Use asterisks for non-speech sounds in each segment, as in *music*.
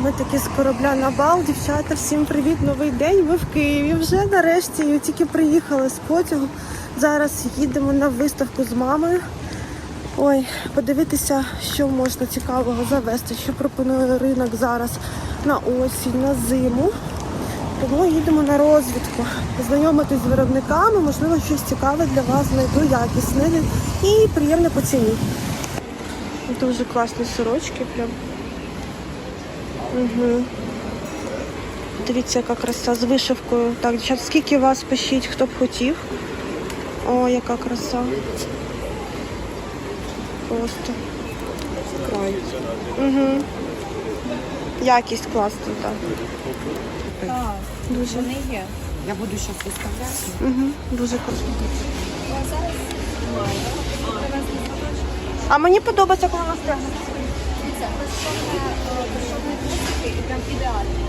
Ми такі з корабля на бал. Дівчата, всім привіт, новий день. Ми в Києві. Вже нарешті і тільки приїхали з потягу. Зараз їдемо на виставку з мамою. Ой, подивитися, що можна цікавого завести, що пропонує ринок зараз на осінь, на зиму. Тому їдемо на розвідку, знайомитись з виробниками, можливо, щось цікаве для вас знайду, якісне і приємне по ціні. Дуже класні сорочки прям. Угу. Дивіться, яка краса з вишивкою. Так, дівчат, скільки вас пишіть, хто б хотів. О, яка краса. Просто край. Угу. Якість класна, так. Так, Дуже. вони є. Я буду зараз виставляти. Угу. Дуже класно. А мені подобається, коли вона стягнеться. Дивіться, безшовне хвостики і прям ідеально.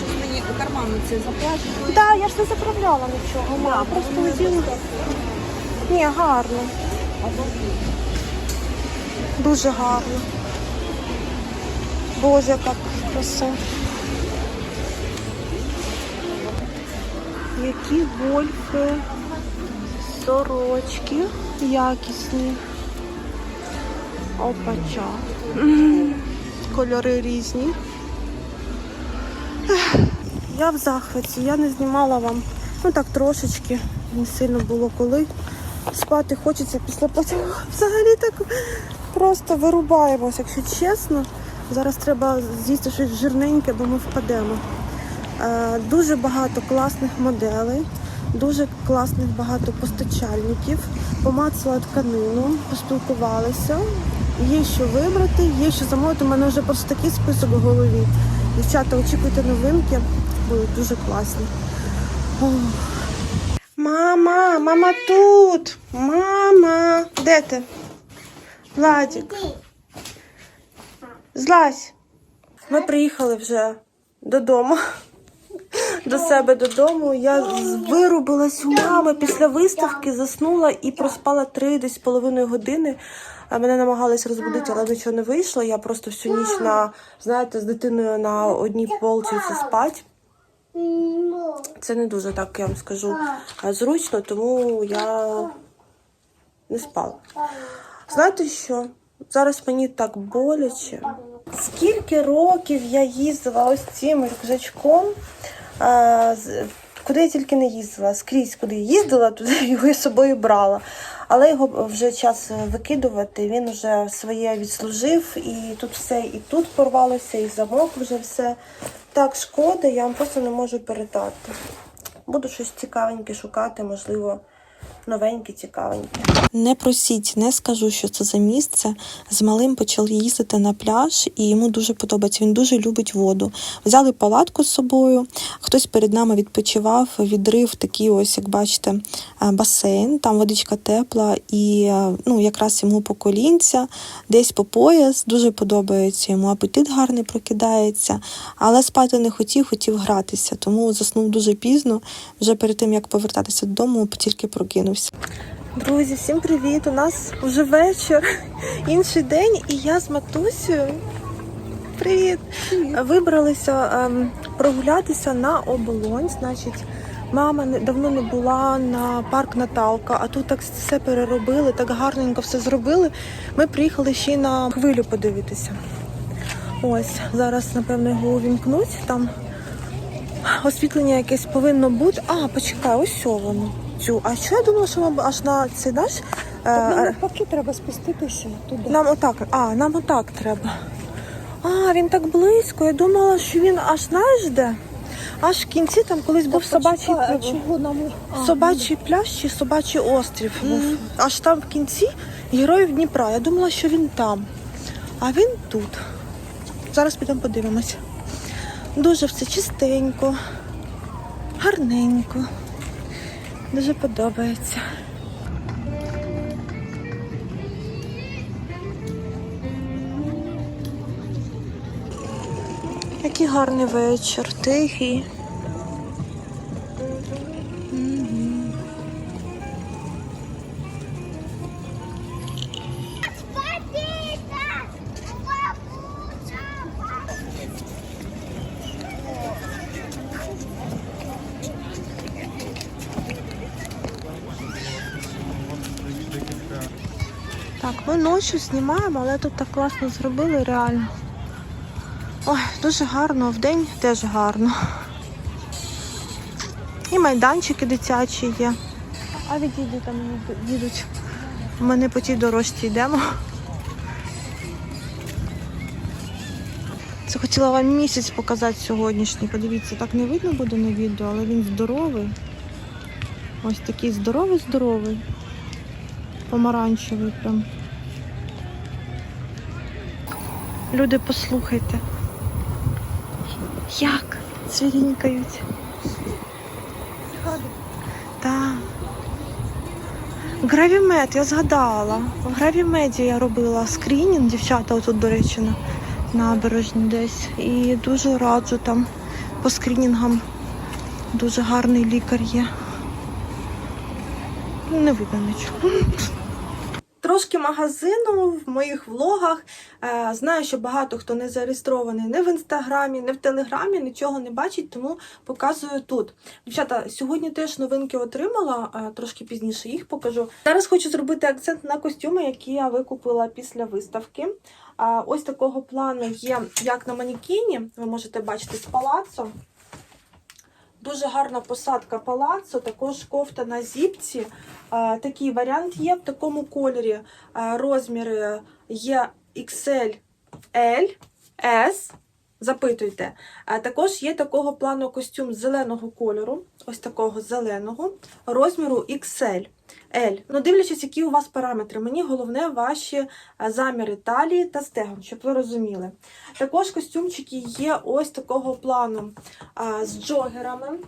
Щось мені у карману це заплачено. Так, я ж не заправляла нічого, мама. Просто оділа. Ні, гарно. Дуже гарно. Боже, яка краса. Які гольфи, сорочки якісні. Опача. Кольори різні. Я в захваті, я не знімала вам. Ну так трошечки, не сильно було коли. Спати хочеться після потягу. *laughs* Взагалі так просто вирубаємось, якщо чесно. Зараз треба з'їсти щось жирненьке, бо ми впадемо. Е, дуже багато класних моделей, дуже класних багато постачальників. Помацала тканину, поспілкувалися. Є що вибрати, є що замовити. У мене вже просто такий список в голові. Дівчата, очікуйте новинки, будуть дуже класні. О. Мама, мама тут. Мама. Де ти? Владик. Злазь. Ми приїхали вже додому. До себе додому. Я вирубилась у мами після виставки, заснула і проспала три десь половиною години. Мене намагались розбудити, але нічого не вийшло. Я просто всю ніч на, знаєте, з дитиною на одній полчці спать. Це не дуже так, я вам скажу, зручно, тому я не спала. Знаєте що? Зараз мені так боляче. Скільки років я їздила ось цим рюкзачком, а, куди я тільки не їздила, скрізь, куди їздила, туди *laughs* його і собою брала. Але його вже час викидувати, він вже своє відслужив, і тут все і тут порвалося, і замок вже все. Так шкода, я вам просто не можу передати. Буду щось цікавеньке шукати, можливо, новеньке, цікавеньке. Не просіть, не скажу, що це за місце. З малим почали їздити на пляж, і йому дуже подобається. Він дуже любить воду. Взяли палатку з собою. Хтось перед нами відпочивав, відрив такий, ось, як бачите, е, басейн. Там водичка тепла, і е, ну, якраз йому по колінця, десь по пояс. Дуже подобається йому. Апетит гарний прокидається, але спати не хотів, хотів гратися. Тому заснув дуже пізно. Вже перед тим як повертатися додому, тільки прокинувся. Друзі, всім привіт! У нас вже вечір, *laughs* інший день, і я з матусею. Привіт! Вибралися ем, прогулятися на оболонь. Значить, мама не- давно не була на парк Наталка, а тут так все переробили, так гарненько все зробили. Ми приїхали ще й на хвилю подивитися. Ось, зараз, напевно, його увімкнуть. Там освітлення якесь повинно бути. А, почекай, ось воно. Цю. А що я думала, що ми аж на цей наш. е, Нам поки треба спуститися туди. нам отак. А, нам отак треба. А, він так близько. Я думала, що він аж знаєш де? Аж в кінці там колись був собачий, а чого нам? А, собачий пляж чи собачий острів був. Аж там в кінці героїв Дніпра. Я думала, що він там. А він тут. Зараз підемо подивимось. Дуже все чистенько, гарненько. Дуже подобається. Який гарний вечір, тихий. Ми ночі знімаємо, але тут так класно зробили, реально. Ой, дуже гарно, вдень теж гарно. І майданчики дитячі є. А відійди там їду- їдуть. Ми не по тій дорожці йдемо. Це хотіла вам місяць показати сьогоднішній. Подивіться, так не видно буде на відео, але він здоровий. Ось такий здоровий-здоровий. Помаранчевий прям. Люди, послухайте. Як цвірінькають. Так. Гравімед, я згадала. В гравімеді я робила скрінінг, дівчата, отут, до речі, на набережні десь. І дуже раджу там по скрінінгам. Дуже гарний лікар є. Не видно нічого. Трошки магазину в моїх влогах. Е, Знаю, що багато хто не зареєстрований не в інстаграмі, не в телеграмі, нічого не бачить, тому показую тут. Дівчата, сьогодні теж новинки отримала, е, трошки пізніше їх покажу. Зараз хочу зробити акцент на костюми, які я викупила після виставки. Ось такого плану є, як на манекені, ви можете бачити з палацом. Дуже гарна посадка палацу, також кофта на зіпці. Такий варіант є в такому кольорі. Розміри є XL, L, S. Запитуйте. Також є такого плану костюм зеленого кольору, ось такого зеленого, розміру XL. L. Ну, дивлячись, які у вас параметри. Мені головне ваші е, заміри талії та стегон, щоб ви розуміли. Також костюмчики є ось такого плану з джогерами.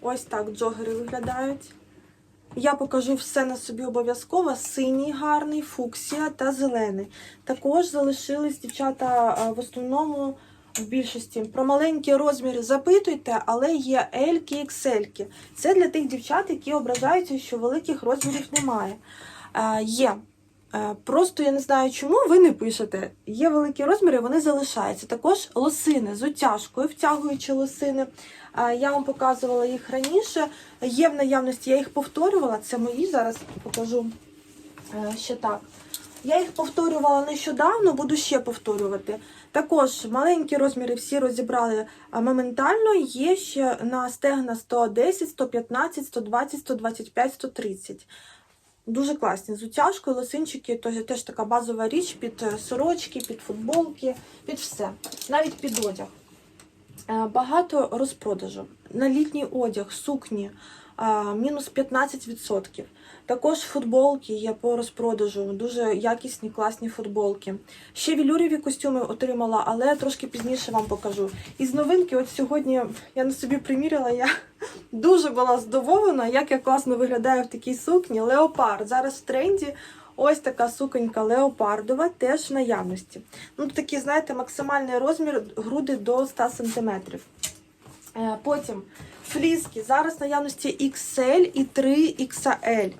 Ось так джогери виглядають. Я покажу все на собі обов'язково. Синій гарний, фуксія та зелений. Також залишились дівчата в основному в більшості. Про маленькі розміри запитуйте, але є L-ки, XL-ки. Це для тих дівчат, які ображаються, що великих розмірів немає. А, Є. Е, Просто я не знаю, чому ви не пишете. Є великі розміри, вони залишаються. Також лосини з утяжкою, втягуючи лосини. Е, Я вам показувала їх раніше. Є в наявності, я їх повторювала. Це мої зараз покажу е, ще так. Я їх повторювала нещодавно, буду ще повторювати. Також маленькі розміри всі розібрали моментально. Є ще на стегна 110, 115, 120, 125, 130. Дуже класні. З утяжкою, лосинчики, теж така базова річ під е, сорочки, під футболки, під все. Навіть під одяг. Е, Багато розпродажу. На літній одяг, сукні е, мінус 15%. Також футболки є по розпродажу, дуже якісні, класні футболки. Ще вілюріві костюми отримала, але трошки пізніше вам покажу. Із новинки, от сьогодні я на собі приміряла, я *laughs* дуже була здивована, як я класно виглядаю в такій сукні. Леопард. Зараз в тренді ось така суконька леопардова, теж в наявності. Ну, такий, знаєте, максимальний розмір груди до 100 см. Е, Потім фліски. Зараз наявності XL і 3XL.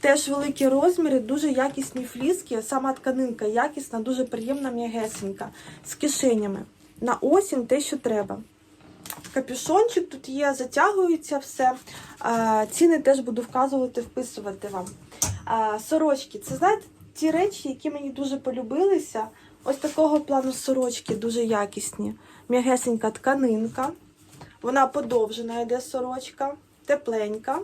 Теж великі розміри, дуже якісні фліски. Сама тканинка якісна, дуже приємна, м'ягесенька. З кишенями. На осінь те, що треба. Капюшончик тут є, затягується все. Ціни теж буду вказувати, вписувати вам. Сорочки. Це знаєте, ті речі, які мені дуже полюбилися. Ось такого плану сорочки дуже якісні. М'ягесенька тканинка. Вона подовжена йде сорочка, тепленька.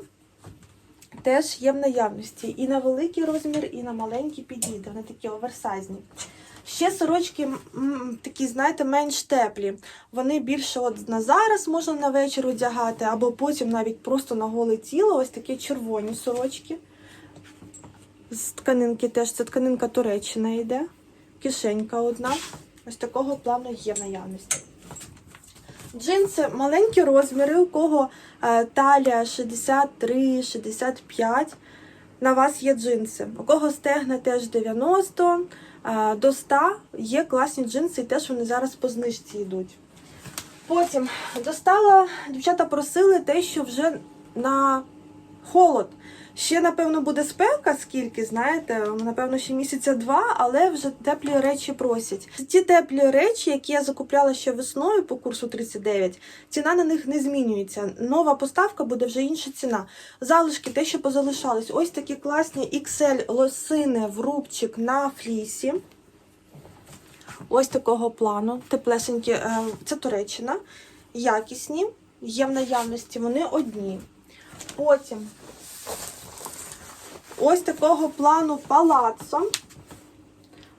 Теж є в наявності. І на великий розмір, і на маленький підійде. Вони такі оверсайзні. Ще сорочки такі, знаєте, менш теплі. Вони більше от на зараз можна на вечір одягати, або потім навіть просто на голе тіло. Ось такі червоні сорочки. З тканинки теж це тканинка Туреччина йде. Кишенька одна. Ось такого плану є в наявності. Джинси маленькі розміри, у кого е, талія 63-65. На вас є джинси. У кого стегна теж 90 е, до 100 є класні джинси, і теж вони зараз по знижці йдуть. Потім достала, дівчата просили те, що вже на холод. Ще, напевно, буде спека, скільки, знаєте, напевно, ще місяця два, але вже теплі речі просять. Ті теплі речі, які я закупляла ще весною по курсу 39, ціна на них не змінюється. Нова поставка буде вже інша ціна. Залишки, те, що позалишались. Ось такі класні XL лосини в рубчик на флісі. Ось такого плану. Теплесенькі, е, це Туреччина. Якісні, є в наявності, вони одні. Потім ось такого плану палаццо.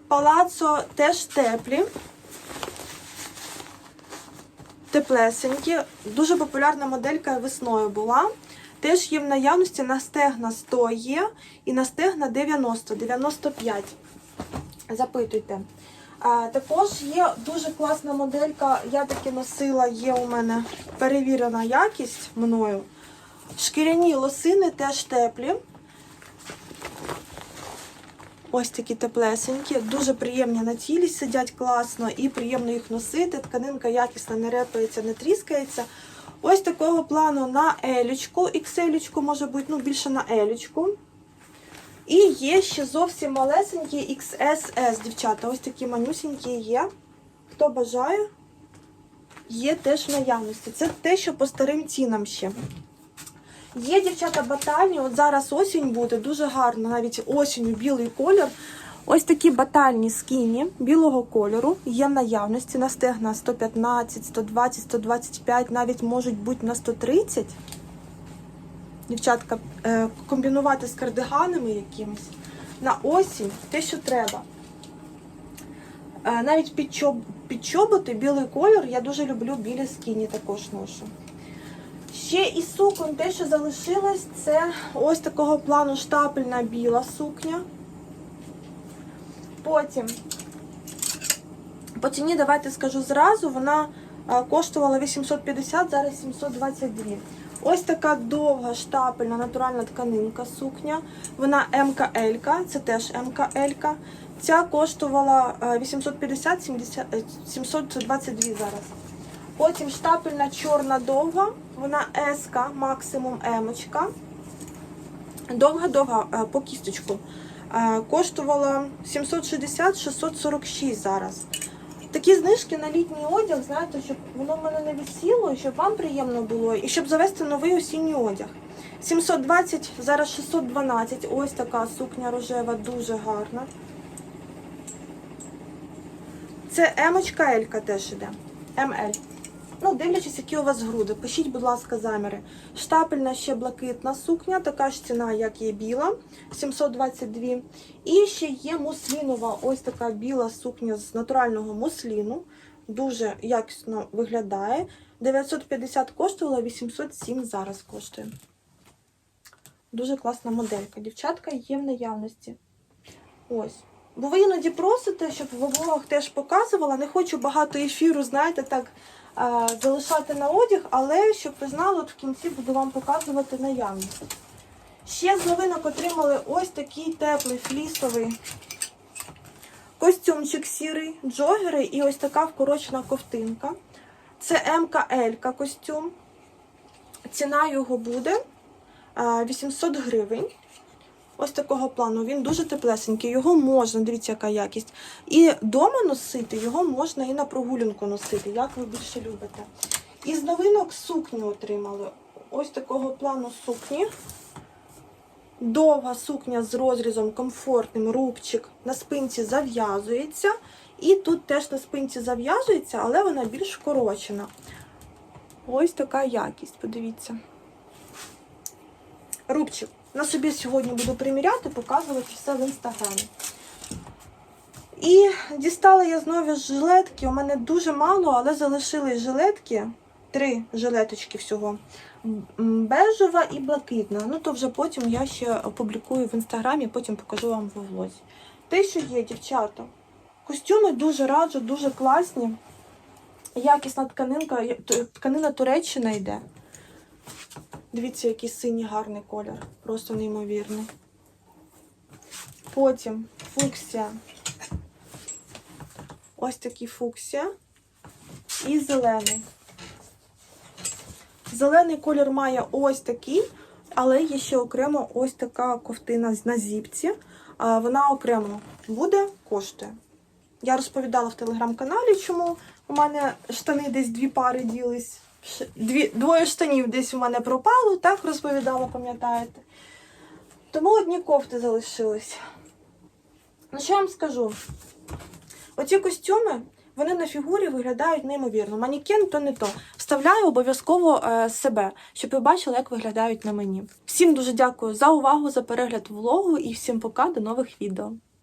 Палаццо теж теплі. Теплесенькі. Дуже популярна моделька весною була. Теж є в наявності на стегна 100 є і на стегна 90, 95. Запитуйте. Також є дуже класна моделька, я таки носила, є у мене перевірена якість мною. Шкіряні лосини теж теплі. Ось такі теплесенькі, дуже приємні на тілі, сидять класно і приємно їх носити. Тканинка якісна, не репається, не тріскається. Ось такого плану на елючку, XL, може бути, ну більше на елючку. І є ще зовсім малесенькі XSS, дівчата. Ось такі манюсенькі є. Хто бажає, є теж в наявності. Це те, що по старим цінам ще. Є дівчата батальні, от зараз осінь буде, дуже гарно, навіть осінню білий колір. Ось такі батальні скіні білого кольору є в наявності на стегна 115, 120, 125, навіть можуть бути на 130. Дівчатка, е, комбінувати з кардиганами якимось на осінь те, що треба. Е, Навіть під, чоботи білий колір, я дуже люблю білі скіні також ношу. Ще із сукон те, що залишилось, це ось такого плану штапельна біла сукня. Потім, по ціні, давайте скажу зразу, вона е, коштувала 850, зараз 722. Ось така довга штапельна натуральна тканинка сукня. Вона МКЛ, це теж МКЛ. Ця коштувала е, 850, 70, е, 722 зараз. Потім штапельна чорна довга, вона СК, максимум Емочка. Довга-довга е, по кісточку. Е, Коштувала 760-646 зараз. Такі знижки на літній одяг, знаєте, щоб воно в мене не висіло, щоб вам приємно було, і щоб завести новий осінній одяг. 720, зараз 612. Ось така сукня рожева, дуже гарна. Це емочка Елька теж іде. МЛ. Ну, дивлячись, які у вас груди. Пишіть, будь ласка, заміри. Штапельна ще блакитна сукня, така ж ціна, як є біла, 722. І ще є муслінова, ось така біла сукня з натурального мусліну. Дуже якісно виглядає. 950 коштувала, 807 зараз коштує. Дуже класна моделька. Дівчатка є в наявності. Ось. Бо ви іноді просите, щоб в влогах теж показувала. Не хочу багато ефіру, знаєте, так залишати на одяг, але щоб ви знали, от в кінці буду вам показувати наявність. Ще з новинок отримали ось такий теплий флісовий костюмчик сірий, джогери і ось така вкорочена ковтинка. Це МКЛ костюм. Ціна його буде 800 гривень. Ось такого плану. Він дуже теплесенький. Його можна, дивіться, яка якість. І вдома носити, його можна і на прогулянку носити, як ви більше любите. Із новинок сукню отримали. Ось такого плану сукні. Довга сукня з розрізом комфортним, рубчик на спинці зав'язується. І тут теж на спинці зав'язується, але вона більш корочена. Ось така якість, подивіться. Рубчик. На собі сьогодні буду приміряти, показувати все в інстаграмі. І дістала я знову жилетки. У мене дуже мало, але залишились жилетки. Три жилеточки всього. Бежева і блакитна. Ну, то вже потім я ще опублікую в інстаграмі, потім покажу вам в влозі. Те, що є, дівчата. Костюми дуже раджу, дуже класні. Якісна тканинка, тканина Туреччина йде. Дивіться, який синій гарний колір. Просто неймовірний. Потім фуксія. Ось такий фуксія. І зелений. Зелений колір має ось такий Але є ще окремо ось така ковтина на зіпці. Вона окремо буде, коштує. Я розповідала в телеграм-каналі, чому у мене штани десь дві пари ділись. Дві, двоє штанів десь у мене пропало, так розповідала, пам'ятаєте? Тому одні кофти залишились. Ну, що я вам скажу? Оці костюми, вони на фігурі виглядають неймовірно. Манікен то не то. Вставляю обов'язково е, себе, щоб ви бачили, як виглядають на мені. Всім дуже дякую за увагу, за перегляд влогу і всім пока, до нових відео.